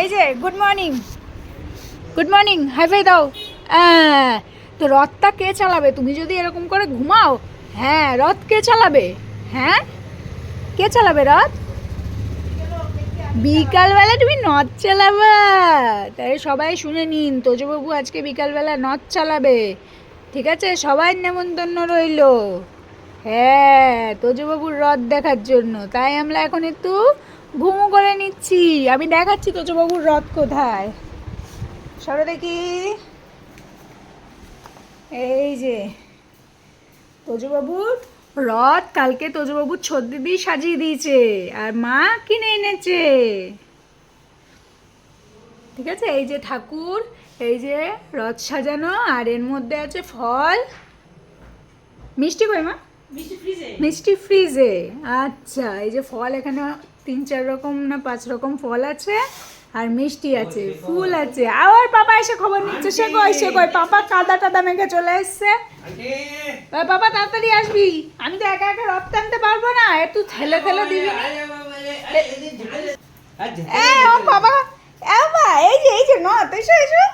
এই যে good morning good morning high five দাও। আহ, তো রথটা কে চালাবে? তুমি যদি এরকম করে ঘুমাও হ্যাঁ রথ কে চালাবে? হ্যাঁ? কে চালাবে রথ? বিকালবেলা তুমি নথ চালাবা। তাই সবাই শুনে নিন তোজবাবু আজকে বিকালবেলা নথ চালাবে। ঠিক আছে? সবাই নেমন্তন্ন রইল। হ্যাঁ তোজবাবুর রথ দেখার জন্য। তাই আমরা এখন একটু ঘুমু করে নিচ্ছি। আমি দেখাচ্ছি তোজবাবুর রথ কোথায়। সরো দেখি। এই যে তোজবাবুর রথ কালকে তোজবাবুর ছদ্দি দিয়ে সাজিয়ে দিয়েছে আর মা কিনে এনেছে। ঠিক আছে? এই যে ঠাকুর এই যে রথ সাজানো আর এর মধ্যে আছে ফল। মিষ্টি কই মা? মিষ্টি ফ্রিজে। মিষ্টি ফ্রিজে। আচ্ছা এই যে ফল এখানে তিন চার রকম না পাঁচ রকম ফল আছে আর মিষ্টি আছে ফুল আছে। আবার পাপা এসে খবর নিচ্ছে সে কই সে কই? পাপা কাদা টাদা মেঘে চলে এসছে। বাবা তাড়াতাড়ি আসবি। আমি তো একা একা রথ টানতে পারব না। একটু ঠেলে ঠেলে দিবি বাবা বাবা এই যে এই যে নথ এসো এসো।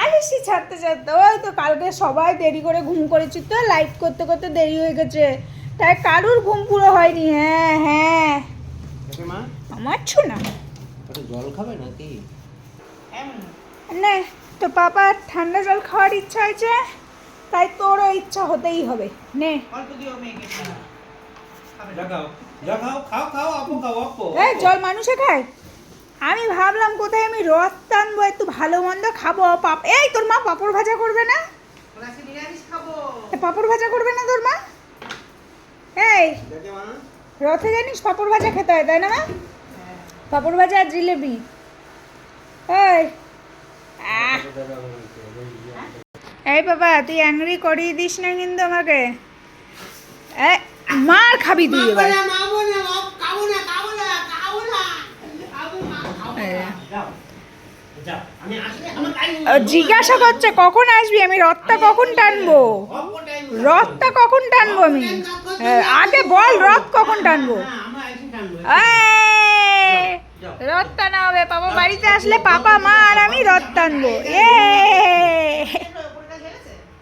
আরে সে ছাড়তে ছাড়তে। ওই তো কালকে সবাই দেরি করে ঘুম করেছি তো লাইট করতে করতে দেরি হয়ে গেছে। তাই কারুর ঘুম পুরো হয়নি? হ্যাঁ হ্যাঁ। আমার ছো না। জল খাবে নাকি? নে তো পাপা ঠান্ডা জল খাওয়ার ইচ্ছা হয়েছে তাই তোরও ইচ্ছা হতেই হবে। নে। অল্প দিও মেয়েকে। দেখাও দেখাও খাও খাও আপু খাও আপু এই জল মানুষে খায়? আমি ভাবলাম কোথায় আমি রথ টানবো একটু ভালো মন্দ খাব পাপ এই তোর মা পাপড় ভাজা করবে না? পাপড় ভাজা করবে না তোর মা? এই। রথে জানিস পাপড় ভাজা খেতে হয় তাই না মা? পাপড় ভাজা আর জিলেবি এই। এই বাবা তুই অ্যাংরি করিয়ে দিস না কিন্তু আমাকে। মার খাবি তুই এবার। জিজ্ঞাসা করছে কখন আসবি? আমি রথটা কখন টানবো? রথটা কখন টানবো আমি? হ্যাঁ, আগে বল রথ কখন টানবো? রথ টানা হবে পাপা বাড়িতে আসলে পাপা মা আর আমি রথ টানবো। এ